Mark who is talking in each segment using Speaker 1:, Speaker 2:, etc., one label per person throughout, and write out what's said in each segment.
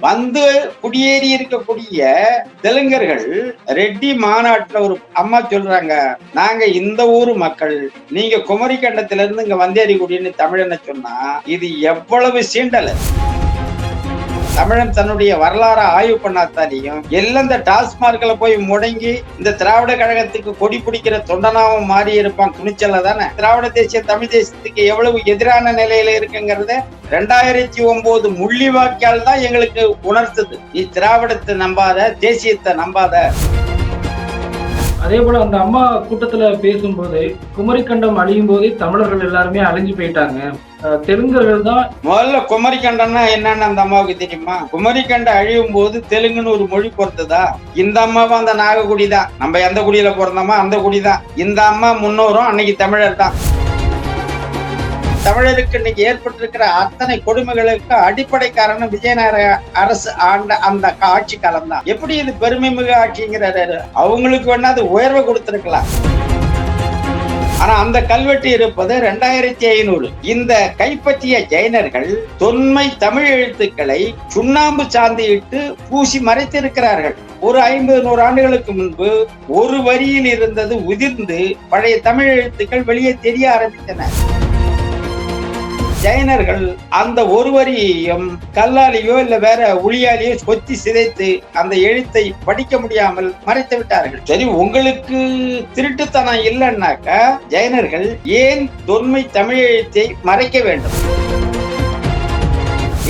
Speaker 1: வந்து குடியேறி இருக்கக்கூடிய தெலுங்கர்கள் ரெட்டி மாநாட்டுல ஒரு அம்மா சொல்றாங்க நாங்க இந்த ஊர் மக்கள் நீங்க குமரி கண்டத்துல இருந்து இங்க வந்தேரி குடின்னு தமிழனை சொன்னா இது எவ்வளவு சீண்டல்? தமிழன் தன்னுடைய வரலாறு ஆய்வு பண்ணாத்தாலையும் எல்லாம் இந்த டாஸ்மார்க்ல போய் முடங்கி இந்த திராவிட கழகத்துக்கு கொடி பிடிக்கிற தொண்டனாவும் மாறி இருப்பான் துணிச்சல தானே? திராவிட தேசிய தமிழ் தேசத்துக்கு எவ்வளவு எதிரான நிலையில இருக்குங்கிறத ரெண்டாயிரத்தி ஒன்பது முள்ளிவாக்கியால் தான் எங்களுக்கு உணர்த்துது. நீ திராவிடத்தை நம்பாத தேசியத்தை நம்பாத.
Speaker 2: அதே போல அந்த அம்மா கூட்டத்துல பேசும்போது குமரிக்கண்டம் அழியும் போதே தமிழர்கள் எல்லாருமே அழிஞ்சு போயிட்டாங்க. தெலுங்கர்கள் தான்
Speaker 1: முதல்ல குமரிக்கண்டம்னா என்னன்னு அந்த அம்மாவுக்கு தெரியுமா? குமரிக்கண்டம் அழியும் போது தெலுங்குன்னு ஒரு மொழி பொறுத்ததா? இந்த அம்மாவும் அந்த நாகக்குடி தான். நம்ம எந்த குடியில பிறந்தோமோ அந்த குடி தான் இந்த அம்மா முன்னோரும் அன்னைக்கு தமிழர் தான். தமிழருக்கு இன்னைக்கு ஏற்பட்டிருக்கிற அத்தனை கொடுமைகளுக்கு அடிப்படை காரணம் விஜயநகர அரசு ஆண்ட அந்த ஆட்சி காலம் தான் எப்படி இது பெருமை மிகு ஆட்சிங்கிறாரு? அவங்களுக்கு வேணா அது உயர்வை கொடுத்திருக்கலாம். ஆனா அந்த கல்வெட்டு இருப்பது ரெண்டாயிரத்தி ஐநூறு. இந்த கைப்பற்றிய ஜெயினர்கள் தொன்மை தமிழ் எழுத்துக்களை சுண்ணாம்பு சாந்தியிட்டு பூசி மறைத்திருக்கிறார்கள். ஒரு ஐம்பது நூறு ஆண்டுகளுக்கு முன்பு ஒரு வரியில் இருந்தது உதிர்ந்து பழைய தமிழ் எழுத்துக்கள் வெளியே தெரிய ஆரம்பித்தன. ஜெயனர்கள் அந்த ஒரு வரியையும் கல்லாலேயோ இல்ல வேற உளியாலேயோ கொத்தி சிதைத்து அந்த எழுத்தை படிக்க முடியாமல் மறைத்து விட்டார்கள். சரி உங்களுக்கு திருட்டுத்தனம் இல்லைன்னாக்கா ஜெயனர்கள் ஏன் தொன்மை தமிழ் எழுத்தை மறைக்க வேண்டும்?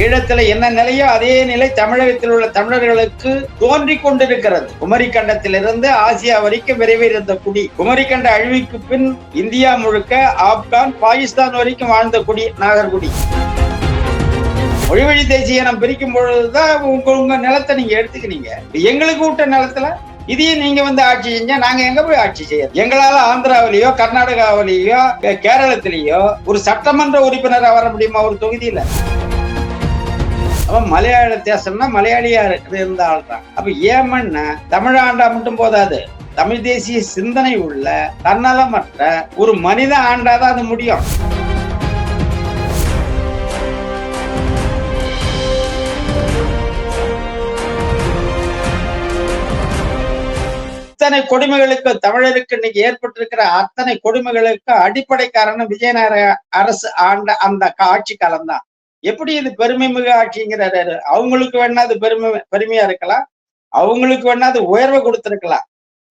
Speaker 1: ஈழத்துல என்ன நிலையோ அதே நிலை தமிழகத்தில் உள்ள தமிழர்களுக்கு தோன்றி கொண்டிருக்கிறது. குமரி கண்டத்திலிருந்து ஆசியா வரைக்கும் விரைவிருந்த குடி. குமரி கண்ட அழிவுக்கு பின் இந்தியா முழுக்க ஆப்கான் பாகிஸ்தான் வரைக்கும் வாழ்ந்த குடி நாகர்குடி. மொழிவழி தேசிய இனம் பிரிக்கும் பொழுதுதான் உங்க உங்க நிலத்தை நீங்க எடுத்துக்கிறீங்க எங்களுக்கு விட்ட நிலத்துல இதையும் நீங்க வந்து ஆட்சி செஞ்சா நாங்க எங்க போய் ஆட்சி செய்ய எங்களால ஆந்திராவிலேயோ கர்நாடகாவிலேயோ கேரளத்திலேயோ ஒரு சட்டமன்ற உறுப்பினரா வர முடியுமா ஒரு தொகுதியில? அப்ப மலையாள தேசம்னா மலையாளியா இருந்த ஆள் தான் அப்ப ஏமன்னா தமிழாண்டா மட்டும் போதாது. தமிழ் தேசிய சிந்தனை உள்ள தன்னலமற்ற ஒரு மனித ஆண்டாதான் அது முடியும். அத்தனை கொடுமைகளுக்கு தமிழருக்கு இன்னைக்கு ஏற்பட்டிருக்கிற அத்தனை கொடுமைகளுக்கு அடிப்படை காரணம் விஜயநகர அரசு ஆண்ட அந்த ஆட்சி காலம் தான் எப்படி இது பெருமை மிகு ஆட்சிங்கிறாரு அவங்களுக்கு வேணா அது பெருமை பெருமையா இருக்கலாம். அவங்களுக்கு வேணா அது உயர்வை கொடுத்துருக்கலாம்.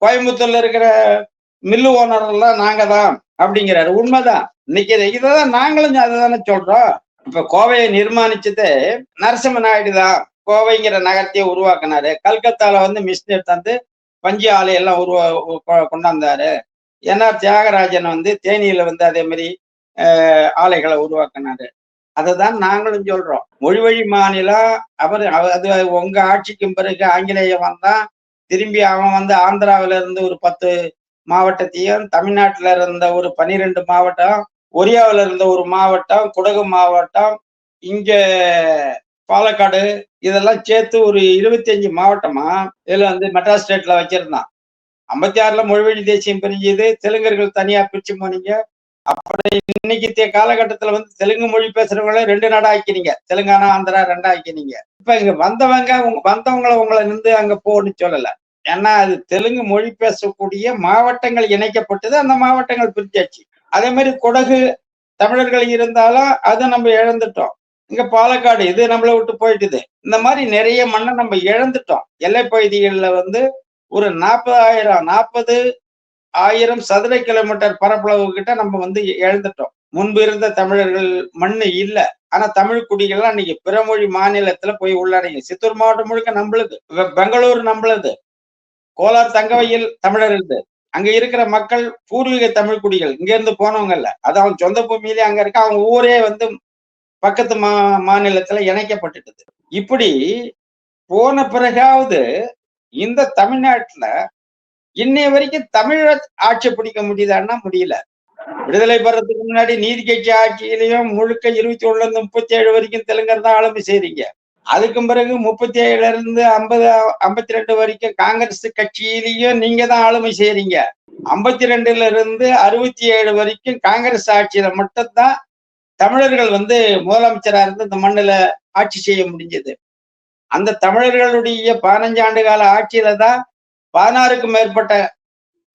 Speaker 1: கோயம்புத்தூர்ல இருக்கிற மில்லு ஓனர் எல்லாம் நாங்க தான் அப்படிங்கிறாரு. உண்மைதான். இன்னைக்கு இதை- இதைதான் நாங்களும் அதை தானே சொல்றோம். இப்ப கோவையை நிர்மாணிச்சது நரசிம்ம நாயுடு தான். கோவைங்கிற நகரத்தையே உருவாக்குனாரு. கல்கத்தால வந்து மிஷினர் தந்து பஞ்சு ஆலை எல்லாம் உருவா கொ- கொண்டாந்தாரு என்ஆர் தியாகராஜன் வந்து தேனியில வந்து அதே மாதிரி ஆலைகளை உருவாக்குனாரு. அதை தான் நாங்களும் சொல்றோம். மொழி வழி மாநிலம் அவர் அது உங்க ஆட்சிக்கும் பிறகு ஆங்கிலேயம் வந்தான் திரும்பி அவன் வந்து ஆந்திராவில இருந்து ஒரு பத்து மாவட்டத்தையும் தமிழ்நாட்டில் இருந்த ஒரு பனிரெண்டு மாவட்டம் ஒரியாவில இருந்த ஒரு மாவட்டம் குடகு மாவட்டம் இங்க பாலக்காடு இதெல்லாம் சேர்த்து ஒரு இருபத்தி அஞ்சு மாவட்டமா இதுல வந்து மெட்ராஸ் ஸ்டேட்ல வச்சிருந்தான். ஐம்பத்தி ஆறுல மொழிவழி தேசியம் பிரிஞ்சுது தெலுங்கர்கள் தனியா பிரிச்சு போனீங்க அப்புறம் இன்னைக்கு தே- காலகட்டத்துல வந்து தெலுங்கு மொழி பேசுறவங்கள ரெண்டு நாடா ஆக்கினீங்க. தெலுங்கானா ஆந்திரா ரெண்டா ஆக்கினீங்க. இப்ப இங்க வந்தவங்க வந்தவங்களை உங்களை நின்று அங்க போன்னு சொல்லல. ஏன்னா அது தெலுங்கு மொழி பேசக்கூடிய மாவட்டங்கள் இணைக்கப்பட்டது அந்த மாவட்டங்கள் பிரிச்சாச்சு அதே மாதிரி குடகு தமிழர்கள் இருந்தாலும் அதை நம்ம இழந்துட்டோம். இங்க பாலக்காடு இது நம்மளை விட்டு போயிட்டுது. இந்த மாதிரி நிறைய மண்ணை நம்ம இழந்துட்டோம். எல்லை பகுதிகளில் வந்து ஒரு நாற்பதாயிரம் நாற்பது ஆயிரம் சதுர கிலோமீட்டர் பரப்பளவு கிட்ட நம்ம வந்து எழுந்துட்டோம் முன்பு இருந்த தமிழர்கள் மண்ணு இல்ல. ஆனா தமிழ் குடிகள்லாம் இன்னைக்கு பிறமொழி மாநிலத்துல போய் உள்ளடங்கி சித்தூர் மாவட்டம் முழுக்க நம்மளுது. பெங்களூர் நம்மளது. கோலார் தங்கவையில் தமிழர் இருந்து. அங்க இருக்கிற மக்கள் பூர்வீக தமிழ் குடிகள். இங்க இருந்து போனவங்க இல்ல. அது அவங்க சொந்த பூமியிலே அங்க இருக்க அவங்க ஊரே வந்து பக்கத்து மா மாநிலத்துல இணைக்கப்பட்டுட்டது. இப்படி போன பிறகாவது இந்த தமிழ்நாட்டுல இன்னைய வரைக்கும் தமிழ ஆட்சி பிடிக்க முடியுதான்னா முடியல. விடுதலை பெறதுக்கு முன்னாடி நீதி கட்சி ஆட்சியிலையும் முழுக்க இருபத்தி ஒண்ணுல இருந்து முப்பத்தி ஏழு வரைக்கும் தெலுங்கர் தான் ஆளுமை செய்றீங்க. அதுக்கும் பிறகு முப்பத்தி ஏழுல இருந்து ஐம்பது ஐம்பத்தி ரெண்டு வரைக்கும் காங்கிரஸ் கட்சியிலையும் நீங்க தான் ஆளுமை செய்றீங்க. ஐம்பத்தி ரெண்டுல இருந்து அறுபத்தி ஏழு வரைக்கும் காங்கிரஸ் ஆட்சியில மட்டும்தான் தமிழர்கள் வந்து முதலமைச்சரா இருந்து இந்த மண்ணுல ஆட்சி செய்ய முடிஞ்சது. அந்த தமிழர்களுடைய பதினஞ்சு ஆண்டு கால ஆட்சியில தான் பதினாறுக்கும் மேற்பட்ட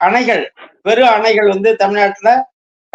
Speaker 1: அணைகள் பெரு அணைகள் வந்து தமிழ்நாட்டுல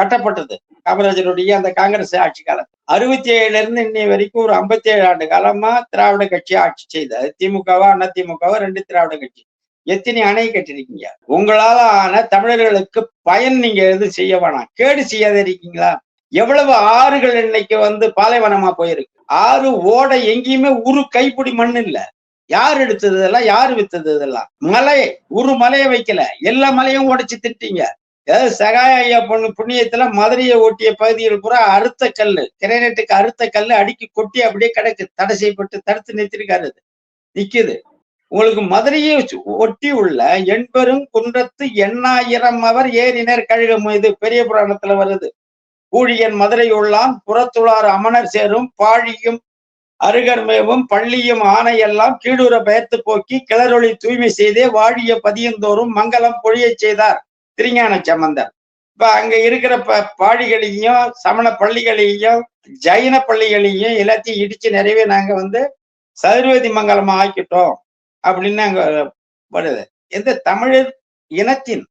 Speaker 1: கட்டப்பட்டது. காமராஜருடைய அந்த காங்கிரஸ் ஆட்சி காலத்துல. அறுபத்தி ஏழுல இருந்து இன்னை வரைக்கும் ஒரு ஐம்பத்தி ஏழு ஆண்டு காலமா திராவிட கட்சி ஆட்சி செய்த திமுகவா அண்ணா திமுகவா ரெண்டு திராவிட கட்சி. எத்தனை அணை கட்டிருக்கீங்க? உங்களால ஆன தமிழர்களுக்கு பயன் நீங்க எதுவும் செய்ய வேணாம். கேடு செய்யாத இருக்கீங்களா? எவ்வளவு ஆறுகள் இன்னைக்கு வந்து பாலைவனமா போயிருக்கு. ஆறு ஓட எங்கேயுமே ஒரு கைப்பிடி மண் இல்ல. யார் எடுத்தது இதெல்லாம்? யார் வித்தது இதெல்லாம்? மலை ஒரு மலையை வைக்கல. எல்லா மலையும் உடைச்சு திட்டீங்க. ஏதாவது சகாய ஐயா பொண்ணு புண்ணியத்துல மதுரையை ஒட்டிய பகுதியில் பூரா அறுத்த கல்லு. கிரைனட்டுக்கு அறுத்த கல்லு அடுக்கி கொட்டி அப்படியே கிடக்கு. தடை செய்யப்பட்டு தடுத்து நிறுத்திருக்காரு அது. நிக்குது. உங்களுக்கு மதுரையை ஒட்டி உள்ள எண்பெரும் குன்றத்து எண்ணாயிரம் அவர் ஏறினர் கழுகம். இது பெரிய புராணத்துல வருது. ஊழியன் மதுரை உள்ளான். புறத்துளார் அமனர் சேரும். பாழியும் அருகர்மேவும் பள்ளியும் ஆணையெல்லாம் கீழுற பயத்து போக்கி கிளறொளி தூய்மை செய்தே வாழிய பதியந்தோறும் மங்களம் பொழியச் செய்தார் திருஞான சம்பந்தர். இப்ப அங்க இருக்கிற ப பாடிகளையும் சமண பள்ளிகளையும் ஜைன பள்ளிகளையும் எல்லாத்தையும் இடிச்சு நிறையவே நாங்க வந்து சதுர்வேதி மங்கலமா ஆக்கிட்டோம் அப்படின்னு அங்க வருது. எந்த தமிழர் இனத்தின்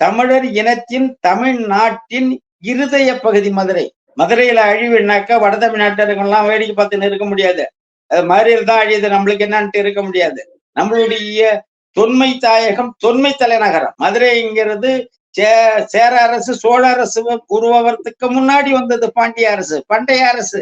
Speaker 1: தமிழர் இனத்தின் தமிழ்நாட்டின் இருதய பகுதி மதுரை. மதுரையில அழிவுனாக்கா வட தமிழ்நாட்டர்கள்லாம் வேடிக்கை பார்த்துன்னு இருக்க முடியாது. அது மதுரையில் தான் அழியுது நம்மளுக்கு என்னன்ட்டு இருக்க முடியாது. நம்மளுடைய தொன்மை தாயகம் தொன்மை தலைநகரம். மதுரைங்கிறது சே சேர அரசு சோழ அரசு உருவாவதுக்கு முன்னாடி வந்தது பாண்டிய அரசு பண்டைய அரசு.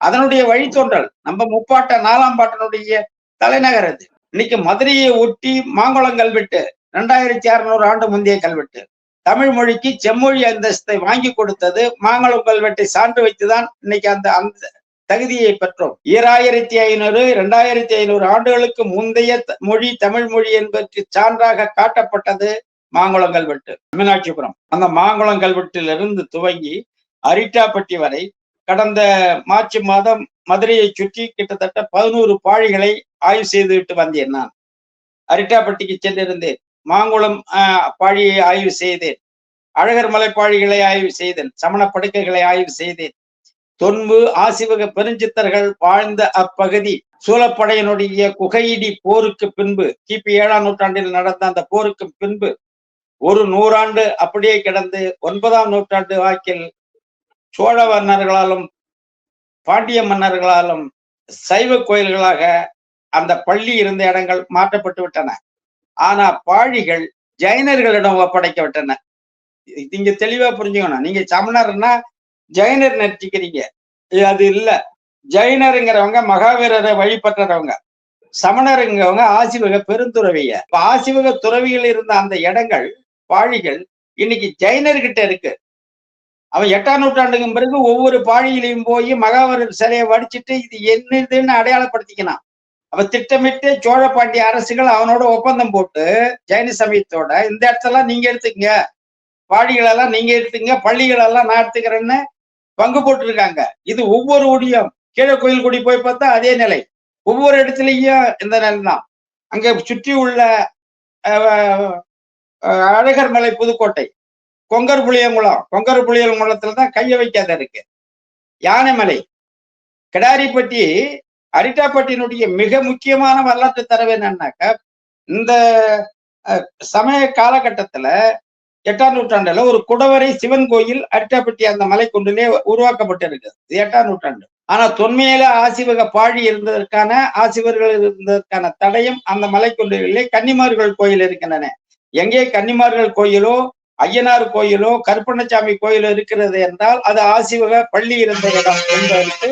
Speaker 1: அதனுடைய வழித்தோன்றல் நம்ம முப்பாட்ட நாலாம் பாட்டனுடைய தலைநகர் அது. இன்னைக்கு மதுரையை ஒட்டி மாங்குளம் கல்வெட்டு ரெண்டாயிரத்தி அறுநூறு ஆண்டு முந்தைய கல்வெட்டு. தமிழ் மொழிக்கு செம்மொழி அந்தஸ்தை வாங்கி கொடுத்தது மாங்குளம் கல்வெட்டை சான்று வைத்துதான் இன்னைக்கு அந்த அந்த தகுதியை பெற்றோம். ஈராயிரத்தி ஐநூறு இரண்டாயிரத்தி ஐநூறு ஆண்டுகளுக்கு முந்தைய த- மொழி தமிழ் மொழி என்பதற்கு சான்றாக காட்டப்பட்டது மாங்குளம் கல்வெட்டு மீனாட்சிபுரம். அந்த மாங்குளம் கல்வெட்டிலிருந்து துவங்கி அரிட்டாப்பட்டி வரை கடந்த மார்ச் மாதம் மதுரையை சுற்றி கிட்டத்தட்ட பதினோரு பாழிகளை ஆய்வு செய்துவிட்டு வந்தேன் நான். அரிட்டாப்பட்டிக்கு சென்றிருந்தேன். மாங்குளம் ஆஹ், பாழியை ஆய்வு செய்தேன். அழகர் மலைப்பாழிகளை ஆய்வு செய்தேன். சமண படுக்கைகளை ஆய்வு செய்தேன். தொன்பு ஆசிவக பெருஞ்சித்தர்கள் வாழ்ந்த அப்பகுதி சூழப்படையினுடைய குகையிடி போருக்கு பின்பு கிபி ஏழாம் நூற்றாண்டில் நடந்த அந்த போருக்கு பின்பு ஒரு நூறாண்டு அப்படியே கிடந்து ஒன்பதாம் நூற்றாண்டு வாக்கில் சோழ மன்னர்களாலும் பாண்டிய மன்னர்களாலும் சைவ கோயில்களாக அந்த பள்ளி இருந்த இடங்கள் மாற்றப்பட்டு விட்டன. ஆனா பாழிகள் ஜைனர்களிடம் ஒப்படைக்க விட்டன. நீங்க தெளிவா புரிஞ்சுக்கணும். நீங்க சமணர்னா ஜைனர் நடிச்சுக்கிறீங்க அது இல்ல. ஜைனருங்கிறவங்க மகாவீரரை வழிபட்டுறவங்க சமணருங்கிறவங்க ஆசிவக பெருந்துறவிய. இப்ப ஆசிவக துறவியில் இருந்த அந்த இடங்கள் பாழிகள் இன்னைக்கு ஜைனர்கிட்ட இருக்கு. அவன் எட்டாம் நூற்றாண்டுக்கும் பிறகு ஒவ்வொரு பாழியிலையும் போய் மகாவீரர் சிலையை வடிச்சிட்டு இது என்னதுன்னு அடையாளப்படுத்திக்கலாம் அவன் திட்டமிட்டு சோழ பாண்டிய அரசுகள் அவனோட ஒப்பந்தம் போட்டு ஜெயின சமயத்தோட இந்த இடத்தெல்லாம் நீங்க எடுத்துக்கங்க. பாடிகளெல்லாம் நீங்க எடுத்துங்க பள்ளிகளெல்லாம் நான் எடுத்துக்கிறேன்னு பங்கு போட்டிருக்காங்க. இது ஒவ்வொரு ஊடியும் கீழே கோயில் குடி போய் பார்த்தா அதே நிலை. ஒவ்வொரு இடத்துலயும் இந்த நிலை தான் அங்க சுற்றி உள்ள அழகர் மலை புதுக்கோட்டை. கொங்கர் புளியங்குளம் கொங்கர் புளியங்குளத்துல தான் கைய வைக்காத இருக்கு. யானைமலை. கிடாரிப்பட்டி அரிட்டாப்பட்டினுடைய மிக முக்கியமான வரலாற்று தரவு என்னன்னாக்கா இந்த சமய காலகட்டத்துல எட்டாம் நூற்றாண்டுல ஒரு குடவரை சிவன் கோயில் அரிட்டாப்பட்டி அந்த மலைக்குண்டிலே உருவாக்கப்பட்டிருக்குது. இது எட்டாம் நூற்றாண்டு. ஆனா தொன்மையில ஆசிவக பாழி இருந்ததற்கான ஆசிவர்கள் இருந்ததற்கான தடயம் அந்த மலைக்குண்டிலே கன்னிமார்கள் கோயில் இருக்கின்றன. எங்கே கன்னிமார்கள் கோயிலோ ஐயனார் கோயிலோ கருப்பண்ணசாமி கோயிலோ இருக்கிறது என்றால் அது ஆசிவக பள்ளி இருந்த இடம் என்பதற்கு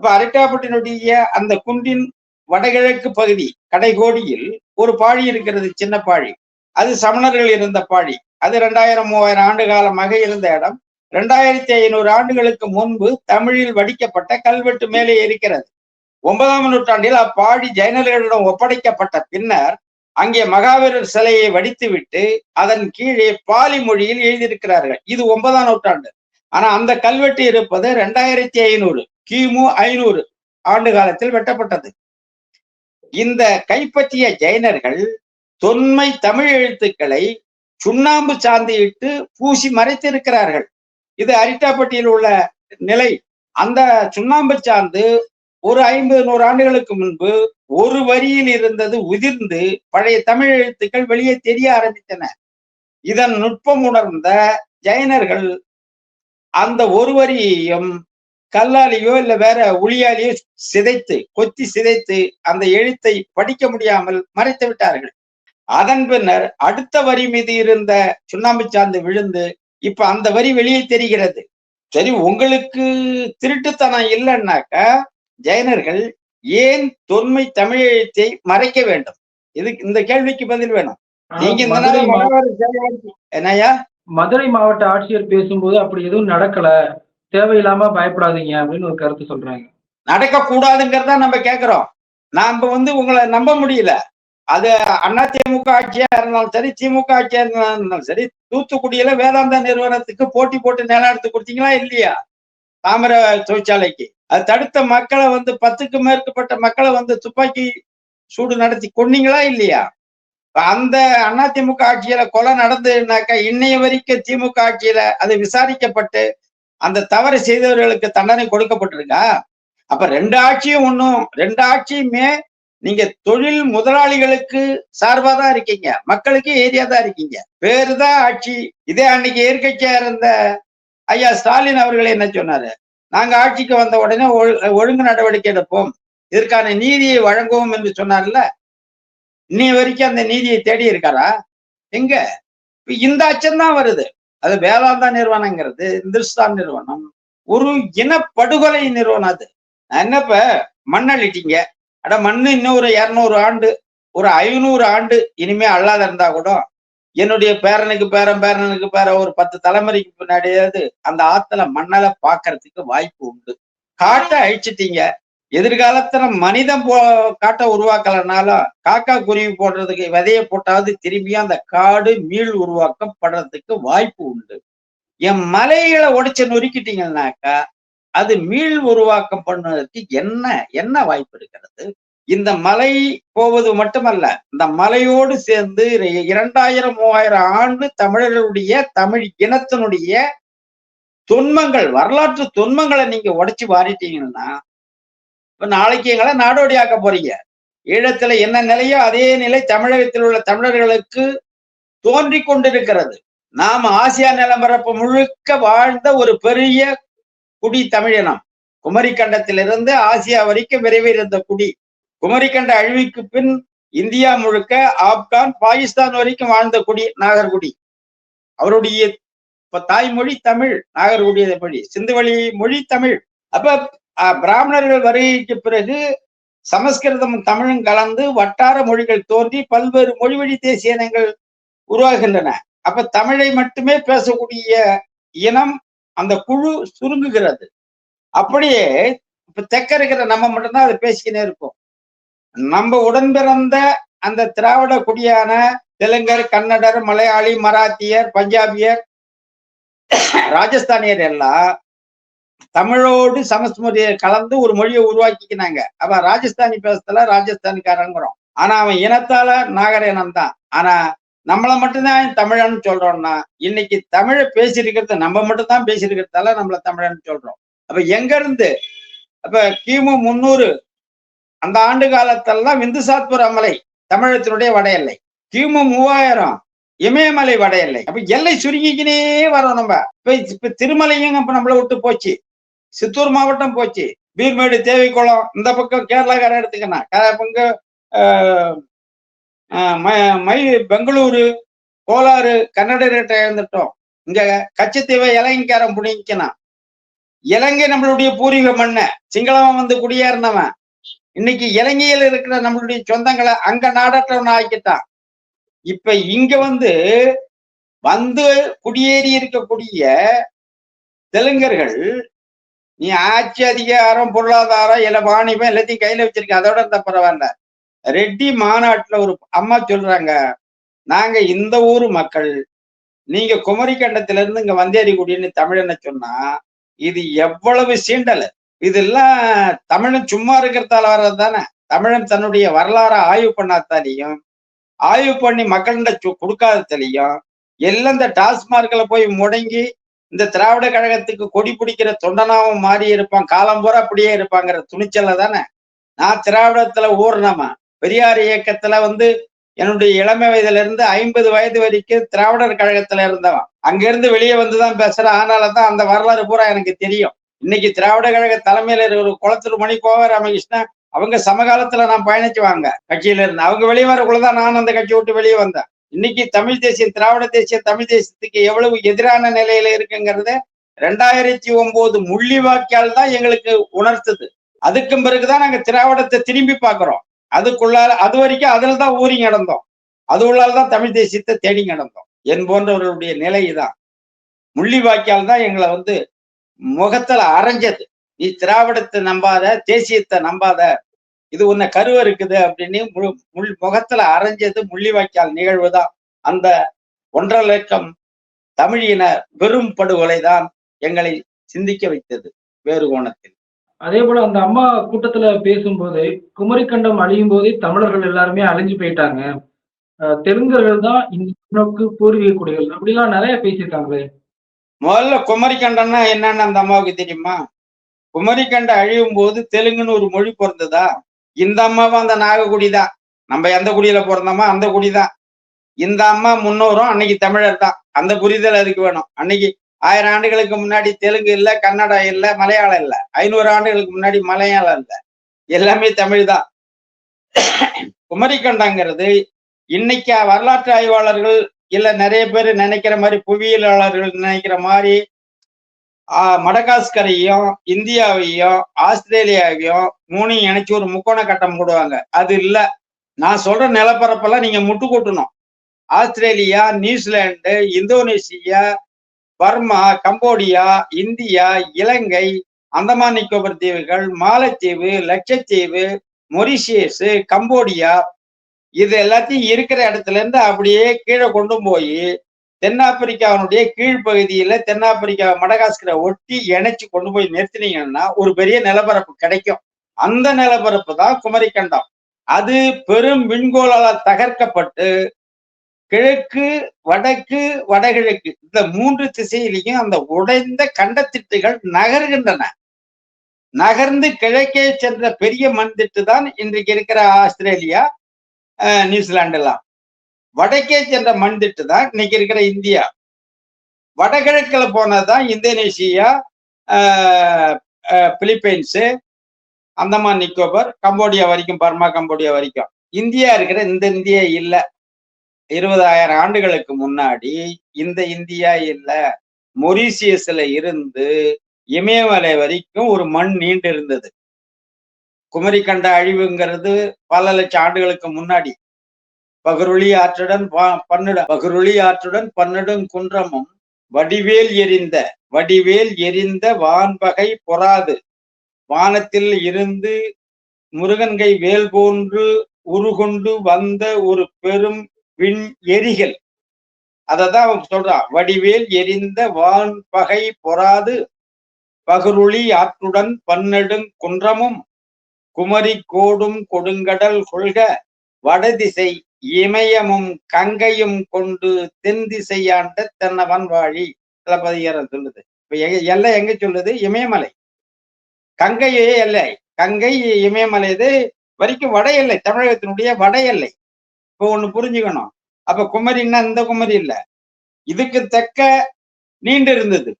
Speaker 1: அப்ப அரட்டாப்பட்டினுடைய அந்த குன்றின் வடகிழக்கு பகுதி கடைகோடியில் ஒரு பாழி இருக்கிறது சின்ன பாழி. அது சமணர்கள் இருந்த பாழி. அது ரெண்டாயிரம் மூவாயிரம் ஆண்டு காலமாக இருந்த இடம். ரெண்டாயிரத்தி ஐநூறு ஆண்டுகளுக்கு முன்பு தமிழில் வடிக்கப்பட்ட கல்வெட்டு மேலே இருக்கிறது. ஒன்பதாம் நூற்றாண்டில் அப்பாடி ஜைனர்களிடம் ஒப்படைக்கப்பட்ட பின்னர் அங்கே மகாவீரர் சிலையை வடித்துவிட்டு அதன் கீழே பாலி மொழியில் எழுதியிருக்கிறார்கள். இது ஒன்பதாம் நூற்றாண்டு. ஆனா அந்த கல்வெட்டு இருப்பது ரெண்டாயிரத்தி ஐநூறு. கிமு ஐநூறு ஆண்டு காலத்தில் வெட்டப்பட்டது. இந்த கைப்பற்றிய ஜெயினர்கள் தொன்மை தமிழ் எழுத்துக்களை சுண்ணாம்பு சாந்தியிட்டு பூசி மறைத்திருக்கிறார்கள். இது அரிட்டாப்பட்டியில் உள்ள நிலை. அந்த சுண்ணாம்பு சாந்து ஒரு ஐம்பது நூறு ஆண்டுகளுக்கு முன்பு ஒரு வரியில் இருந்தது உதிர்ந்து பழைய தமிழ் எழுத்துக்கள் வெளியே தெரிய ஆரம்பித்தன. இதன் நுட்பம் உணர்ந்த ஜெயினர்கள் அந்த ஒரு வரியையும் கல்லாலேயோ இல்ல வேற உளியாலேயோ சிதைத்து கொத்தி சிதைத்து அந்த எழுத்தை படிக்க முடியாமல் மறைத்து விட்டார்கள். அதன் பின்னர் அடுத்த வரி மீது இருந்த சுண்ணாம்பு சாந்து விழுந்து இப்ப அந்த வரி வெளியே தெரிகிறது. சரி உங்களுக்கு திருட்டுத்தனம் இல்லைன்னாக்கா ஜைனர்கள் ஏன் தொன்மை தமிழ் எழுத்தை மறைக்க வேண்டும்? இதுக்கு இந்த கேள்விக்கு பதில் வேணும். நீங்க இந்த நாள் என்னய்யா?
Speaker 2: மதுரை மாவட்ட ஆட்சியர் பேசும்போது அப்படி எதுவும் நடக்கல. தேவையில்லாம பயப்படாதீங்க அப்படின்னு ஒரு கருத்து சொல்றாங்க.
Speaker 1: நடக்க கூடாதுங்கிறத நம்ம கேட்கிறோம் நாம வந்து உங்களை நம்ப முடியல. அது அண்ணா திமுக ஆட்சியா இருந்தாலும் சரி திமுக ஆட்சியா இருந்தாலும் சரி தூத்துக்குடியில வேதாந்தா நிறுவனத்துக்கு போட்டி போட்டு நிலம் எடுத்து கொடுத்தீங்களா இல்லையா? தாமிர தொழிற்சாலைக்கு. அது தடுத்த மக்களை வந்து பத்துக்கு மேற்பட்ட மக்களை வந்து துப்பாக்கி சூடு நடத்தி கொன்னீங்களா இல்லையா? அந்த அதிமுக ஆட்சியில கொலை நடந்ததுனாக்கா இன்னைய வரைக்கும் திமுக ஆட்சியில அது விசாரிக்கப்பட்டு அந்த தவறு செய்தவர்களுக்கு தண்டனை கொடுக்கப்பட்டிருக்கா? அப்ப ரெண்டு ஆட்சியும் ஒண்ணும் ரெண்டு ஆட்சியுமே நீங்க தொழில் முதலாளிகளுக்கு சார்பா தான் இருக்கீங்க. மக்களுக்கு ஏரியா தான் இருக்கீங்க. பேருதான் ஆட்சி. இதே அன்னைக்கு எதிர்க்கட்சியா இருந்த ஐயா ஸ்டாலின் அவர்கள் என்ன சொன்னாரு? நாங்க ஆட்சிக்கு வந்த உடனே ஒழு- ஒழுங்கு நடவடிக்கை எடுப்போம். இதற்கான நீதியை வழங்குவோம் என்று சொன்னார்ல. இன்னி வரைக்கும் அந்த நீதியை தேடி இருக்காரா? எங்க? இந்த அச்சம்தான் வருது. அது வேதாந்தா நிறுவனங்கிறது இந்துஸ்தான் நிறுவனம். ஒரு இனப்படுகொலை நிறுவனம் அது. என்னப்ப மண்ணள்ளிட்டீங்க அட மண்ணு இன்னும் ஒரு இரநூறு ஆண்டு ஒரு ஐநூறு ஆண்டு இனிமே அல்லாத இருந்தா கூட என்னுடைய பேரனுக்கு பேரன் பேரனுக்கு பேர ஒரு பத்து தலைமுறைக்கு பின்னாடியாவது அந்த ஆத்துல மண்ணலை பாக்குறதுக்கு வாய்ப்பு உண்டு. காட்டை அழிச்சிட்டீங்க. எதிர்காலத்துல மனிதன் போ காட்டை உருவாக்கலனாலும் காக்கா குருவி போடுறதுக்கு விதைய போட்டாவது திரும்பியும் அந்த காடு மீள் உருவாக்கப்படுறதுக்கு வாய்ப்பு உண்டு. என் மலைகளை உடைச்சு நொறுக்கிட்டீங்கன்னாக்கா அது மீள் உருவாக்கம் பண்ணுவதற்கு என்ன என்ன வாய்ப்பு இருக்கிறது? இந்த மலை போவது மட்டுமல்ல இந்த மலையோடு சேர்ந்து இரண்டாயிரம் மூவாயிரம் ஆண்டு தமிழர்களுடைய தமிழ் இனத்தினுடைய துன்பங்கள் வரலாற்று துன்பங்களை நீங்க உடைச்சு வாரிட்டீங்கன்னா இப்ப நாளைக்கு எங்களை நாடோடியாக்க போறீங்க. ஈழத்துல என்ன நிலையோ அதே நிலை தமிழகத்தில் உள்ள தமிழர்களுக்கு தோன்றி கொண்டிருக்கிறது. நாம் ஆசியா நிலப்பரப்பு முழுக்க வாழ்ந்த ஒரு பெரிய குடி தமிழினம். குமரிக்கண்டத்திலிருந்து ஆசியா வரைக்கும் விரைவில் இருந்த குடி. குமரிக்கண்ட அழிவுக்கு பின் இந்தியா முழுக்க ஆப்கான் பாகிஸ்தான் வரைக்கும் வாழ்ந்த குடி நாகர்குடி. அவருடைய இப்ப தாய்மொழி தமிழ் நாகர்குடி மொழி சிந்துவெளி மொழி தமிழ். அப்ப பிராமணர்கள் வருகைக்கு பிறகு சமஸ்கிருதம் தமிழும் கலந்து வட்டார மொழிகள் தோன்றி பல்வேறு மொழிவழி தேசிய இனங்கள் உருவாகின்றன. அப்ப தமிழை மட்டுமே பேசக்கூடிய இனம் அந்த குழு சுருங்குகிறது. அப்படியே இப்ப தெக்க இருக்கிற நம்ம மட்டும்தான் அதை பேசிக்கினே இருப்போம். நம்ம உடன் பிறந்த அந்த திராவிட குடியான தெலுங்கர் கன்னடர் மலையாளி மராத்தியர் பஞ்சாபியர் ராஜஸ்தானியர் எல்லாம் தமிழோடு சமஸ்கிருதியை கலந்து ஒரு மொழியை உருவாக்கிக்கினாங்க. அவன் ராஜஸ்தானி பேசத்துல ராஜஸ்தானிக்காரங்கிறோம் ஆனா அவன் இனத்தால நாகரீனம் தான். ஆனா நம்மள மட்டும்தான் தமிழன்னு சொல்றோம்னா இன்னைக்கு தமிழை பேசியிருக்கிறத நம்ம மட்டும்தான் பேசியிருக்கிறதால நம்மள தமிழன்னு சொல்றோம். அப்ப எங்க இருந்து அப்ப கிமு முன்னூறு அந்த ஆண்டு காலத்தெல்லாம் விந்துசாத்புர மலை தமிழகத்தினுடைய வட எல்லை கிமு மூவாயிரம் இமயமலை வட எல்லை அப்ப எல்லை சுருங்கிக்கினே வரோம் நம்ம. இப்ப இப்ப திருமலையும் அப்ப நம்மளை விட்டு போச்சு. சித்தூர் மாவட்டம் போச்சு. பீர்மேடு தேவிக்குளம் இந்த பக்கம் கேரளாக்காரன் எடுத்துக்கணும் பங்கு ஆஹ், ஆஹ், ம- மை பெங்களூரு கோலாறு கன்னடர்கிட்ட இழந்துட்டோம். இங்க கச்சத்தீவை இலங்கைக்காரன் புடிக்கணும் இலங்கை நம்மளுடைய பூர்வீக மண்ண சிங்களவன் வந்து குடியேறினவன். இன்னைக்கு இலங்கையில் இருக்கிற நம்மளுடைய சொந்தங்களை அங்க நாடற்றவன் ஆக்கிட்டான். இப்ப இங்க வந்து வந்து குடியேறி இருக்கக்கூடிய தெலுங்கர்கள் நீ ஆட்சி அதிகாரம் பொருளாதாரம் இல்லை வாணிபம் எல்லாத்தையும் கையில வச்சிருக்க. அதோட இருந்தா பரவாயில்ல. ரெட்டி மாநாட்டுல ஒரு அம்மா சொல்றாங்க நாங்க இந்த ஊர் மக்கள் நீங்க குமரி கண்டத்துல இருந்து இங்க வந்தேரி குடின்னு தமிழனை சொன்னா இது எவ்வளவு சீண்டல். இதெல்லாம் தமிழன் சும்மா இருக்கிறதால வர்றது தானே. தமிழன் தன்னுடைய வரலாறை ஆய்வு பண்ணாதாலையும் ஆய்வு பண்ணி மக்கள்கிட்ட சு- கொடுக்காததாலையும் எல்லாம் இந்த டாஸ்மார்க்ல போய் முடங்கி இந்த திராவிட கழகத்துக்கு கொடி பிடிக்கிற தொண்டனாவும் மாறி இருப்பான். காலம் பூரா அப்படியே இருப்பாங்கிற துணிச்சல தானே? நான் திராவிடத்துல ஊர்னமா? பெரியார் இயக்கத்துல வந்து என்னுடைய இளமை வயதுல இருந்து ஐம்பது வயது வரைக்கும் திராவிடர் கழகத்துல இருந்தவன். அங்கிருந்து வெளியே வந்துதான் பேசுறேன். ஆனால தான் அந்த வரலாறு பூரா எனக்கு தெரியும். இன்னைக்கு திராவிட கழக தலைமையில இருக்கிற குளத்தூர் மணி கோவ ராமகிருஷ்ணன் அவங்க சமகாலத்துல நான் பயணிச்சுவாங்க கட்சியில இருந்து அவங்க வெளியே வரக்குள்ளதான் நான் அந்த கட்சி விட்டு வெளியே வந்தேன். இன்னைக்கு தமிழ் தேசியம் திராவிட தேசிய தமிழ் தேசியத்துக்கு எவ்வளவு எதிரான நிலையில இருக்குங்கிறத ரெண்டாயிரத்தி ஒன்பது முள்ளிவாக்கியால் தான் எங்களுக்கு உணர்த்துது. அதுக்கும் பிறகுதான் நாங்க திராவிடத்தை திரும்பி பார்க்கிறோம். அதுக்குள்ளால அது வரைக்கும் அதுல தான் ஊறி நடந்தோம். அது உள்ளால தான் தமிழ் தேசியத்தை தேடி நடந்தோம். என் போன்றவர்களுடைய நிலை தான் முள்ளிவாக்கியால் தான் எங்களை வந்து முகத்துல அரைஞ்சது. நீ திராவிடத்தை நம்பாத தேசியத்தை நம்பாத இது உன்னை கருவ இருக்குது அப்படின்னு முழு முள் முகத்துல அரைஞ்சது முள்ளிவாய்க்கால் நிகழ்வு தான் அந்த ஒன்றரை லட்சம் தமிழின பெரும் படுகொலை தான் எங்களை சிந்திக்க வைத்தது வேறு கோணத்தில்.
Speaker 2: அதே போல அந்த அம்மா கூட்டத்துல பேசும்போது குமரிக்கண்டம் அழியும் போதே தமிழர்கள் எல்லாருமே அழிஞ்சு போயிட்டாங்க. தெலுங்கர்கள் தான் இந்த மண்ணுக்கு பூர்வீக குடிகள். அப்படிலாம் நிறைய பேசியிருக்காங்களே.
Speaker 1: முதல்ல குமரிக்கண்டம்னா என்னன்னு அந்த அம்மாவுக்கு தெரியுமா? குமரிக்கண்ட அழியும் போது தெலுங்குன்னு ஒரு மொழி பிறந்ததா? இந்த அம்மாவும் அந்த நாகக்குடி தான். நம்ம எந்த குடியில பிறந்தோமோ அந்த குடி தான். இந்த அம்மா முன்னோரும் அன்னைக்கு தமிழர் தான். அந்த புரிதல் அதுக்கு வேணும். அன்னைக்கு ஆயிரம் ஆண்டுகளுக்கு முன்னாடி தெலுங்கு இல்ல கன்னடா இல்ல மலையாளம் இல்ல. ஐநூறு ஆண்டுகளுக்கு முன்னாடி மலையாளம் இல்ல. எல்லாமே தமிழ் தான். குமரிக்கண்டங்கிறது இன்னைக்கு வரலாற்று ஆய்வாளர்கள் இல்ல நிறைய பேர் நினைக்கிற மாதிரி புவியியலாளர்கள் நினைக்கிற மாதிரி மடகாஸ்கரையும் இந்தியாவையும் ஆஸ்திரேலியாவையும் மூணையும் இணைச்சி ஒரு முக்கோண கட்டம் போடுவாங்க. அது இல்ல. நான் சொல்ற நிலப்பரப்பெல்லாம் நீங்க முட்டு கூட்டணும். Australia New Zealand Indonesia Burma Cambodia India Ilankai Andaman Nicobar தீவுகள் மாலத்தீவு லட்சத்தீவு மொரிஷியஸ் கம்போடியா இது எல்லாத்தையும் இருக்கிற இடத்துல இருந்து அப்படியே கீழே கொண்டு போய் தென்னாப்பிரிக்காவினுடைய கீழ்ப்பகுதியில தென்னாப்பிரிக்கா மடகாஸ்கரை ஒட்டி இணைச்சு கொண்டு போய் நிறுத்தினீங்கன்னா ஒரு பெரிய நிலப்பரப்பு கிடைக்கும். அந்த நிலப்பரப்பு தான் குமரிக்கண்டம். அது பெரும் விண்கோளால் தகர்க்கப்பட்டு கிழக்கு வடக்கு வடகிழக்கு இந்த மூன்று திசையிலையும் அந்த உடைந்த கண்டத்திட்டுகள் நகர்கின்றன. நகர்ந்து கிழக்கே சென்ற பெரிய மண் திட்டு தான் இன்றைக்கு இருக்கிற ஆஸ்திரேலியா நியூசிலாண்டு நியூசிலாந்து எல்லாம் வடக்கே சென்ற மண் திட்டு தான் இன்னைக்கு இருக்கிற இந்தியா. வடகிழக்குல போனதான் இந்தோனேசியா ஆஹ், பிலிப்பைன்ஸு அந்தமான் நிக்கோபர் கம்போடியா வரைக்கும் பர்மா கம்போடியா வரைக்கும். இந்தியா இருக்கிற இந்த இந்தியா இல்ல. இருபதாயிரம் ஆண்டுகளுக்கு முன்னாடி இந்த இந்தியா இல்ல. மொரீசியஸ்ல இருந்து இமயமலை வரைக்கும் ஒரு மண் நீண்டு இருந்தது குமரிக்கண்ட அழிவுங்கிறது பல லட்சம் ஆண்டுகளுக்கு முன்னாடி. பகருளி ஆற்றுடன் பன்னிட பகருளி ஆற்றுடன் பன்னெடும் குன்றமும் வடிவேல் எரிந்த வடிவேல் எரிந்த வான்பகை பொறாது. வானத்தில் இருந்து முருகன்கை வேல் போன்று உருகொண்டு வந்த ஒரு பெரும் விண் எரிகள் அததான் அவன் சொல்றான் வடிவேல் எரிந்த வான்பகை பொறாது பகருளி ஆற்றுடன் பன்னெடும் குன்றமும் குமரி கோடும் கொடுங்கடல் கொள்க வடதிசை இமயமும் கங்கையும் கொண்டு தென் திசையாண்ட தென்னவன் வாழி. சிலப்பதிகாரம் சொல்லுது. இப்ப எல்லை எங்க சொல்லுது? இமயமலை. கங்கையே எல்லை. கங்கை இமயமலை இது வரைக்கும் வட எல்லை. தமிழகத்தினுடைய வட எல்லை. இப்போ ஒண்ணு புரிஞ்சுக்கணும். அப்ப குமரின்னா இந்த குமரி இல்ல. இதுக்கு தக்க நீண்டு இருந்தது.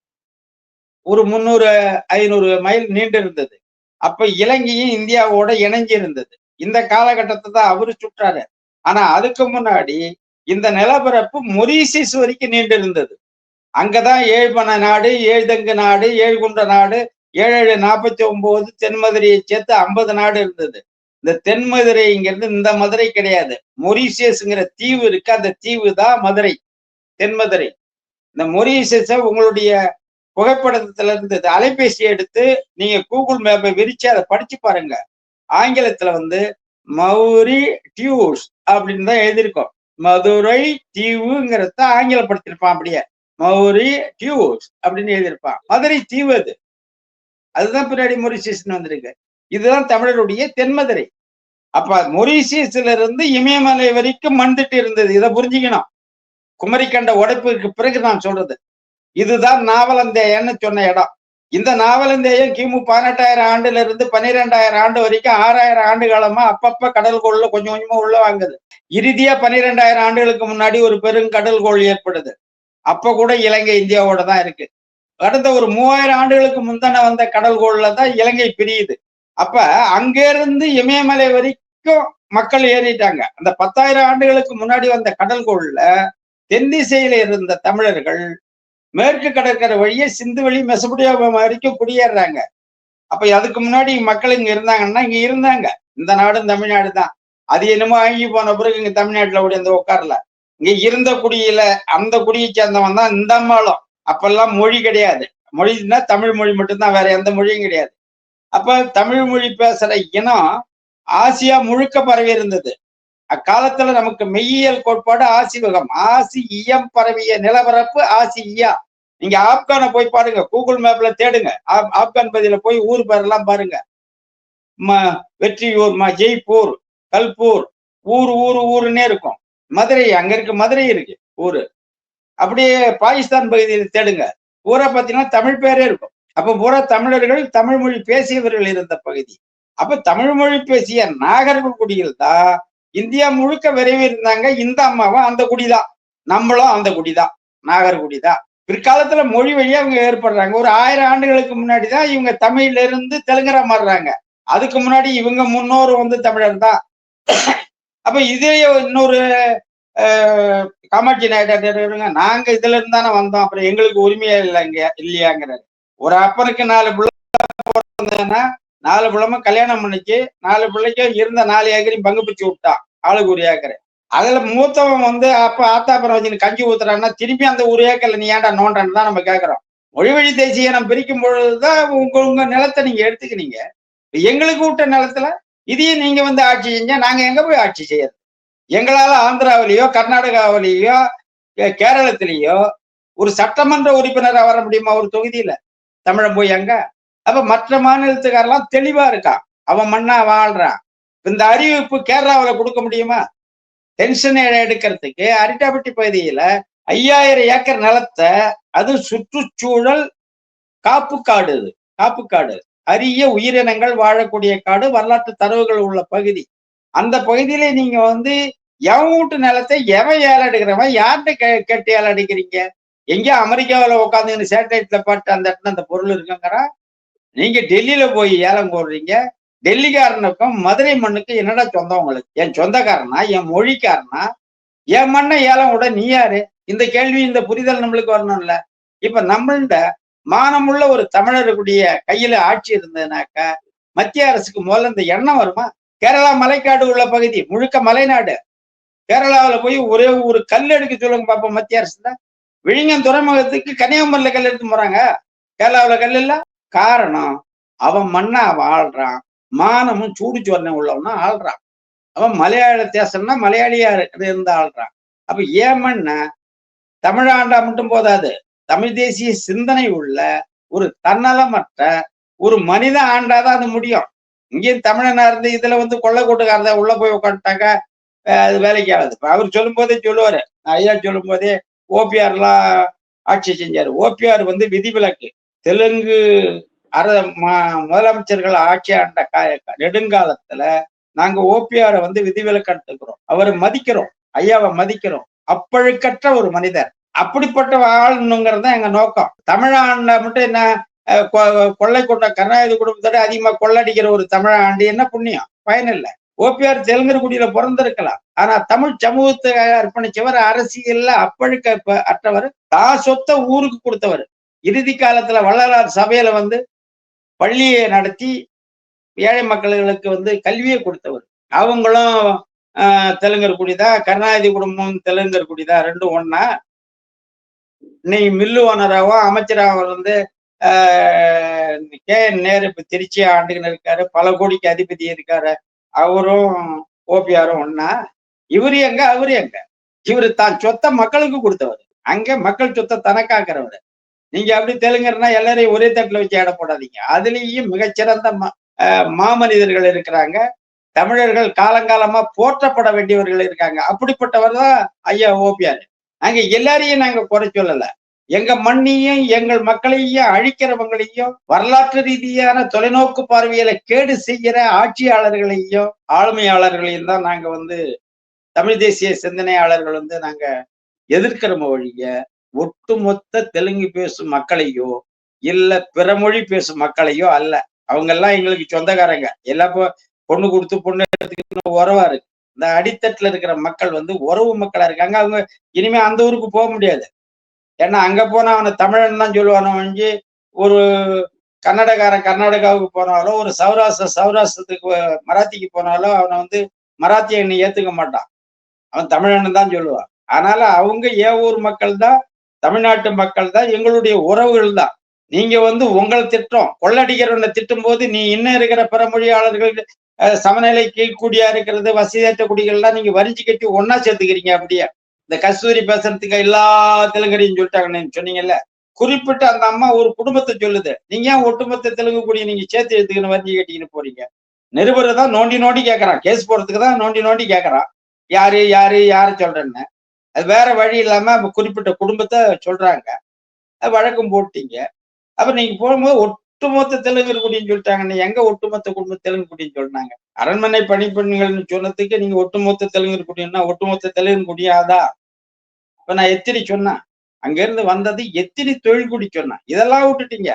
Speaker 1: ஒரு முந்நூறு ஐநூறு மைல் நீண்டு இருந்தது. அப்ப இலங்கையும் இந்தியாவோட இணைஞ்சு இருந்தது இந்த காலகட்டத்தை தான் அவரு சுற்றாரு. ஆனா அதுக்கு முன்னாடி இந்த நிலப்பரப்பு மொரீசியஸ் வரைக்கும் நீண்டு இருந்தது அங்கதான் ஏழ்மன நாடு ஏழ்தங்கு நாடு ஏழ்குன்ற நாடு ஏழு ஏழு நாற்பத்தி ஒன்பது தென்மதுரையை சேர்த்து ஐம்பது நாடு இருந்தது. இந்த தென்மதுரைங்கிறது இந்த மதுரை கிடையாது. மொரீசியஸ்ங்கிற தீவு இருக்கு. அந்த தீவு தான் மதுரை தென்மதுரை. இந்த மொரீசியஸை உங்களுடைய புகைப்படத்துல இருந்து அலைபேசி எடுத்து நீங்க கூகுள் மேப்பை விரிச்சு அதை படிச்சு பாருங்க. ஆங்கிலத்துல வந்து மௌரி டியூஸ் அப்படின்னு தான் எழுதியிருக்கோம். மதுரை தீவுங்கிறத ஆங்கிலப்படுத்திருப்பான் அப்படியே. மௌரி டியூஸ் அப்படின்னு எழுதியிருப்பான். மதுரை தீவு அது. அதுதான் பின்னாடி மொரிசியஸ்னு வந்திருக்கு. இதுதான் தமிழருடைய தென்மதுரை. அப்ப மொரீசியஸ்ல இருந்து இமயமலை வரைக்கும் மண்திட்டு இருந்தது. இதை புரிஞ்சுக்கணும். குமரிக்கண்ட உடைப்புக்கு பிறகு நான் சொல்றது. இதுதான் நாவலந்தேயன்னு சொன்ன இடம். இந்த நாவலந்தேயம் கிமு பதினெட்டாயிரம் ஆண்டுல இருந்து பன்னிரெண்டாயிரம் ஆண்டு வரைக்கும் ஆறாயிரம் ஆண்டு காலமா அப்பப்ப கடல்கோள்ல கொஞ்சம் கொஞ்சமா உள்ள வாங்குது. இறுதியா பன்னிரெண்டாயிரம் ஆண்டுகளுக்கு முன்னாடி ஒரு பெரும் கடல்கோள் ஏற்படுது. அப்ப கூட இலங்கை இந்தியாவோட தான் இருக்கு. அடுத்த ஒரு மூவாயிரம் ஆண்டுகளுக்கு முந்தன வந்த கடல்கோள்ல தான் இலங்கை பிரியுது. அப்ப அங்கிருந்து இமயமலை வரைக்கும் மக்கள் ஏறிட்டாங்க. அந்த பத்தாயிரம் ஆண்டுகளுக்கு முன்னாடி வந்த கடல்கோள்ல தென்னிசையில இருந்த தமிழர்கள் மேற்கு கடற்கரை வழியே சிந்து வழி மெசபடியா வரைக்கும் குடியேறாங்க. அப்ப அதுக்கு முன்னாடி மக்கள் இங்க இருந்தாங்கன்னா இங்க இருந்தாங்க. இந்த நாடும் தமிழ்நாடு தான். அது என்னமோ ஆங்கி போன பிறகு இங்க தமிழ்நாட்டுல ஓடி அந்த உட்காரல. இங்க இருந்த குடியில அந்த குடியை சேர்ந்தவன் தான் இந்த அம்மாளும். அப்பெல்லாம் மொழி கிடையாது. மொழின்னா தமிழ் மொழி மட்டும்தான் வேற எந்த மொழியும் கிடையாது. அப்ப தமிழ் மொழி பேசுற இனம் ஆசியா முழுக்க பரவி இருந்தது. அக்காலத்துல நமக்கு மெய்யியல் கோட்பாடு ஆசிவகம். ஆசி இயம் பரவிய நிலப்பரப்பு ஆசி இயா. நீங்க ஆப்கானை போய் பாருங்க. கூகுள் மேப்ல தேடுங்க. ஆப்- ஆப்கான் பகுதியில போய் ஊர் பேரெல்லாம் பாருங்க. வெற்றியூர் ம ஜெய்ப்பூர் கல்பூர். ஊர் ஊர் ஊருன்னே இருக்கும். மதுரை அங்க இருக்கு மதுரை இருக்கு ஊரு. அப்படியே பாகிஸ்தான் பகுதியில் தேடுங்க. ஊரை பார்த்தீங்கன்னா தமிழ் பேரே இருக்கும். அப்ப பூரா தமிழர்கள் தமிழ் மொழி பேசியவர்கள் இருந்த பகுதி. அப்ப தமிழ் மொழி பேசிய நாகர்கள் குடியில் தான் இந்தியா முழுக்க விரைவி இருந்தாங்க இந்த அம்மாவும் அந்த குடிதான். நம்மளும் அந்த குடிதான். நாகர்குடி தான் பிற்காலத்துல மொழி வழியா அவங்க ஏற்படுறாங்க. ஒரு ஆயிரம் ஆண்டுகளுக்கு முன்னாடி தான் இவங்க தமிழ்ல இருந்து தெலுங்கரா மாறுறாங்க. அதுக்கு முன்னாடி இவங்க முன்னோர் வந்து தமிழர் தான். அப்ப இதே இன்னொரு காமாட்சி நாயுடு நாங்க இதுல இருந்து தானே வந்தோம். அப்புறம் எங்களுக்கு உரிமையா இல்லைங்க இல்லையாங்கிறாரு. ஒரு அப்பனுக்கு நாலு பிள்ளை பிறந்ததுன்னா நாலு பிள்ளைம கல்யாணம் பண்ணிச்சு. நாலு பிள்ளைக்கும் இருந்த நாலு ஏக்கரையும் பங்கு பிச்சு விட்டான் ஆளுக்கு ஒரு ஏக்கர். அதுல மூத்தவன் வந்து அப்ப ஆத்தாப்புறம் வச்சு கஞ்சி ஊத்துறான்னா திருப்பி அந்த ஒரு ஏக்கர்ல நீ ஏன்டா நோண்டான்னு தான் நம்ம கேட்கறோம் மொழி வழி தேசிய நம்ம பிரிக்கும் பொழுதுதான் உங்க உங்க நிலத்தை நீங்க எடுத்துக்கினீங்க எங்களுக்கு விட்ட நிலத்துல இதையும் நீங்க வந்து ஆட்சி செஞ்சா நாங்க எங்க போய் ஆட்சி செய்யறது? எங்களால ஆந்திராவிலேயோ கர்நாடகாவிலேயோ கே- கேரளத்திலேயோ ஒரு சட்டமன்ற உறுப்பினரா வர முடியுமா ஒரு தொகுதியில? தமிழன் போய் அங்க அப்ப மற்ற மாநிலத்துக்காரெல்லாம் தெளிவா இருக்கான் அவன் மண்ணா வாழ்றான். இந்த அறிவிப்பு கேரளாவுல கொடுக்க முடியுமா? டென்ஷன் எடுக்கிறதுக்கு அரிட்டாபட்டி பகுதியில ஐயாயிரம் ஏக்கர் நிலத்தை அது சுற்றுச்சூழல் காப்பு காடு இது காப்பு காடு. அரிய உயிரினங்கள் வாழக்கூடிய காடு வரலாற்று தரவுகள் உள்ள பகுதி. அந்த பகுதியில நீங்க வந்து எவன் வீட்டு நிலத்தை எவன் ஏல எடுக்கிறவன் யார்கிட்ட கே கேட்டு ஏல அடிக்கிறீங்க எங்கேயோ அமெரிக்காவுல உட்காந்து சேட்டலைட்ல பாட்டு அந்த இடத்துல அந்த பொருள் இருக்குங்கிறான். நீங்க டெல்லியில போய் ஏலம் போடுறீங்க டெல்லிக்காரனுக்கும் மதுரை மண்ணுக்கும் என்னடா சொந்தம் உங்களுக்கு? என் சொந்தக்காரனா? என் மொழிக்காரனா? என் மண்ணை ஏலம் விட நீ யாரு? இந்த கேள்வி இந்த புரிதல் நம்மளுக்கு வரணும்ல. இப்ப நம்மள்ட மானமுள்ள ஒரு தமிழருக்குடைய கையில ஆட்சி இருந்ததுனாக்கா மத்திய அரசுக்கு முதல்ல இந்த எண்ணம் வருமா? கேரளா மலைக்காடு உள்ள பகுதி முழுக்க மலைநாடு. கேரளாவுல போய் ஒரே ஒரு கல் எடுக்க சொல்லுங்க பாப்போம் மத்திய அரசு தான் விழிஞம் துறைமுகத்துக்கு கன்னியாகுமரியில கல் எடுத்து போறாங்க. கேரளாவுல கல் இல்லை? காரணம் அவன் மண்ணா வாழ்றான். மானமும் சூடு சொன்ன உள்ளவனா ஆள்றான். அவன் மலையாள தேசம்னா மலையாளியா இருந்து ஆள்றான். அப்ப ஏன் மண்ண? தமிழாண்டா மட்டும் போதாது. தமிழ் தேசிய சிந்தனை உள்ள ஒரு தன்னலமற்ற ஒரு மனித ஆண்டாதான் அது முடியும். இங்கேயும் தமிழனா இருந்து இதுல வந்து கொள்ளை கூட்டுக்காரத உள்ள போய் உட்காந்துட்டாக்கா அது வேலைக்கு ஆகாது அவர் சொல்லும் போதே சொல்லுவாரு. ஐயா சொல்லும் போதே ஓபிஆர்லாம் ஆட்சி செஞ்சாரு. ஓபிஆர் வந்து விதிவிலக்கு. தெலுங்கு அர முதலமைச்சர்கள் ஆட்சி ஆண்ட கா- நெடுங்காலத்துல நாங்க ஓபிஆரை வந்து விதிவிலக்கு எடுத்துக்கிறோம் அவரை மதிக்கிறோம். ஐயாவை மதிக்கிறோம். அப்பழுக்கற்ற ஒரு மனிதர். அப்படிப்பட்ட ஆளணுங்கிறது தான் எங்க நோக்கம். தமிழாண்ட மட்டும் என்ன கொ- கொள்ளை கொண்ட கருணாநிதி குடும்பத்தோட அதிகமா கொள்ளடிக்கிற ஒரு தமிழாண்டு என்ன புண்ணியம்? பயன் இல்லை. ஓபிஆர் தெலுங்கர் குடியில பிறந்திருக்கலாம். ஆனா தமிழ் சமூகத்துக்காக அர்ப்பணிச்சவர் அரசியல்ல அப்பழுக்க அற்றவர். தான் சொத்த ஊருக்கு கொடுத்தவர். இறுதி காலத்துல வள்ளலார் சபையில வந்து பள்ளியை நடத்தி ஏழை மக்களுக்கு வந்து கல்வியை கொடுத்தவர். அவங்களும் ஆஹ், தெலுங்கர் குடிதா கருணாநிதி குடும்பம் தெலுங்கர் குடிதா ரெண்டும் ஒன்னா நீ மில்லு ஓனராகவும் அமைச்சராக வந்து ஆஹ், கே நேரு இப்ப திருச்சி ஆண்டுகள் இருக்காரு. பல கோடிக்கு அதிபதி இருக்காரு. அவரும் ஓபிஆரும் ஒன்னா இவரு எங்க? அவரு எங்க? இவரு தான் சொத்தை மக்களுக்கு கொடுத்தவர். அங்க மக்கள் சொத்தை தனக்காக்குறவர். நீங்க அப்படி தெலுங்கர்னா எல்லாரையும் ஒரே தட்டுல வச்சு எடை போடாதீங்க. அதுலயும் மிகச்சிறந்த மாமனிதர்கள் இருக்கிறாங்க. தமிழர்கள் காலங்காலமா போற்றப்பட வேண்டியவர்கள் இருக்காங்க. அப்படிப்பட்டவர் தான் ஐயா ஓபிஆர் நாங்க எல்லாரையும் நாங்க குறை சொல்லல. எங்க மண்ணையும் எங்கள் மக்களையும் அழிக்கிறவங்களையும் வரலாற்று ரீதியான தொலைநோக்கு பார்வையில கேடு செய்கிற ஆட்சியாளர்களையும் ஆளுமையாளர்களையும் தான் நாங்க வந்து தமிழ் தேசிய சிந்தனையாளர்கள் வந்து நாங்க எதிர்க்கிறோம் ஒழிய ஒட்டுமொத்த தெலுங்கு பேசும் மக்களையோ இல்ல பிற மொழி பேசும் மக்களையோ அல்ல. அவங்க எல்லாம் எங்களுக்கு சொந்தக்காரங்க. எல்லாம் பொண்ணு கொடுத்து பொண்ணு எடுத்துக்கிட்டு உறவா இருக்கு. இந்த அடித்தட்டுல இருக்கிற மக்கள் வந்து உறவு மக்களா இருக்காங்க. அவங்க இனிமே அந்த ஊருக்கு போக முடியாது. ஏன்னா அங்க போனா அவனை தமிழன் தான் சொல்லுவானோ வந்து ஒரு கன்னடக்காரன் கர்நாடகாவுக்கு போனாலும் ஒரு சௌராஷ்டிர சௌராஷ்டிரத்துக்கு மராத்திக்கு போனாலும் அவனை வந்து மராத்திய என்னை ஏத்துக்க மாட்டான். அவன் தமிழன் தான் சொல்லுவான். அதனால அவங்க ஏ ஊர் மக்கள் தான் தமிழ்நாட்டு மக்கள் தான் எங்களுடைய உறவுகள் தான். நீங்க வந்து உங்கள் திட்டம் கொள்ளடிக்கிறவனை திட்டும் போது நீ இன்னும் இருக்கிற பிற மொழியாளர்கள் சமநிலை சமநிலைக்கு இருக்கிறது வசதியற்ற குடிகள்லாம் நீங்க வரிஞ்சு கட்டி ஒன்னா சேர்த்துக்கிறீங்க அப்படியே. இந்த கஸ்தூரி பேசுறதுக்கு எல்லா தெலுங்கடியும் சொல்லிட்டாங்கன்னு சொன்னீங்கல்ல. குறிப்பிட்ட அந்த அம்மா ஒரு குடும்பத்தை சொல்லுது. நீங்க ஏன் ஒட்டுமொத்த தெலுங்கு கூடிய நீங்க சேர்த்து எடுத்துக்கணும் வரிஞ்சு கட்டிக்கின்னு போறீங்க? நிருபரை தான் நோண்டி நோண்டி கேட்கறான் கேஸ் போறதுக்கு தான் நோண்டி நோண்டி கேட்கறான் யாரு யாரு யாரு சொல்றேன்னு. அது வேற வழி இல்லாம குறிப்பிட்ட குடும்பத்தை சொல்றாங்க. வழக்கம் போட்டீங்க. அப்ப நீங்க போகும்போது ஒட்டுமொத்த தெலுங்கு குடின்னு சொல்லிட்டாங்க. எங்க ஒட்டுமொத்த குடும்ப தெலுங்கு குடின்னு சொன்னாங்க. அரண்மனை பணிப்பெண்கள்னு சொன்னதுக்கு நீங்க ஒட்டுமொத்த தெலுங்கு குடின்னா ஒட்டுமொத்த தெலுங்கு குடியாதா? இப்ப நான் எத்திரி சொன்னேன் அங்க இருந்து வந்தது எத்திரி தொழில் குடி சொன்னேன் இதெல்லாம் விட்டுட்டீங்க.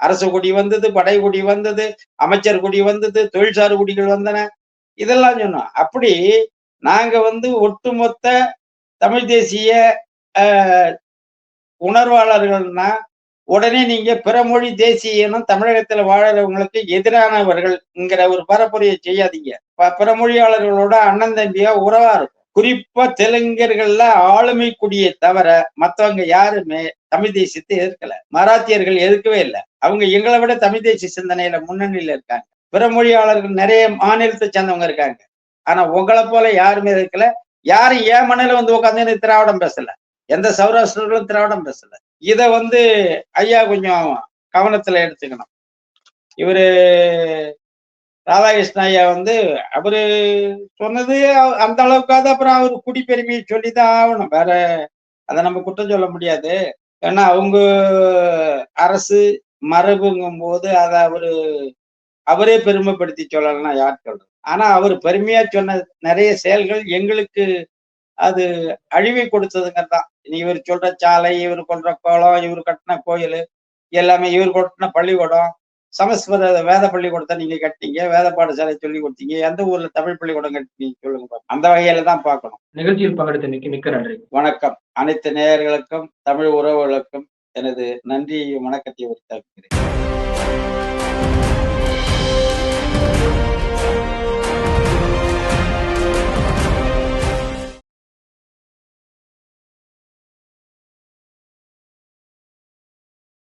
Speaker 1: அரசு குடி வந்தது படை குடி வந்தது அமைச்சர் குடி வந்தது தொழில்சார் குடிகள் வந்தன. இதெல்லாம் சொன்னோம். அப்படி நாங்க வந்து ஒட்டுமொத்த தமிழ் தேசிய உணர்வாளர்கள்னா உடனே நீங்க பிறமொழி தேசியனும் தேசிய இனம் தமிழகத்துல வாழறவங்களுக்கு எதிரானவர்கள்ங்கிற ஒரு பரப்புரையை செய்யாதீங்க. ப- அண்ணன் தம்பியா உறவா இருக்கும். குறிப்பா தெலுங்கர்கள்ல ஆளுமை குடியை தவிர மத்தவங்க யாருமே தமிழ் தேசியத்தை எதிர்க்கல. மராத்தியர்கள் எதிர்க்கவே இல்லை. அவங்க எங்களை விட தமிழ் தேசிய சிந்தனையில முன்னணியில இருக்காங்க. பிறமொழியாளர்கள் நிறைய மாநிலத்தை சேர்ந்தவங்க இருக்காங்க. ஆனா உங்களை போல யாருமே இருக்கல யாரும் ஏன் மண்ணில வந்து உட்காந்து திராவிடம் பேசல? எந்த சௌராஷ்டிரர்களும் திராவிடம் பேசல. இத வந்து ஐயா கொஞ்சம் கவனத்துல எடுத்துக்கணும். இவரு ராதாகிருஷ்ண ஐயா வந்து அவரு சொன்னது அந்த அளவுக்காவது அப்புறம் அவர் குடிப்பெருமையை சொல்லிதான் ஆகணும். வேற அதை நம்ம குற்றம் சொல்ல முடியாது. ஏன்னா அவங்க அரசு மரபுங்கும் போது அதை அவரு அவரே பெருமைப்படுத்தி சொல்லலைன்னா யார் சொல்றது? ஆனா அவர் பெருமையா சொன்ன நிறைய செயல்கள் எங்களுக்கு அது அழிவை கொடுத்ததுங்கதான் இவர் சொல்ற சாலை இவர் கொள்ற குளம் இவர் கட்டின கோயில் எல்லாமே இவர் கட்டின பள்ளிக்கூடம் சமஸ்கிருத வேத பள்ளிக்கூடத்தை நீங்க கட்டிங்க வேத பாடசாலை சொல்லி கொடுத்தீங்க எந்த ஊர்ல தமிழ் பள்ளிக்கூடம் கட்டினீங்க சொல்லுங்க. அந்த வகையில தான் பார்க்கணும்.
Speaker 2: நிகழ்ச்சியில் பங்கெடுத்தமைக்கு மிக்க நன்றி.
Speaker 1: வணக்கம். அனைத்து நேயர்களுக்கும் தமிழ் உறவுகளுக்கும் எனது நன்றி வணக்கத்தை உரித்தாக்குகிறேன்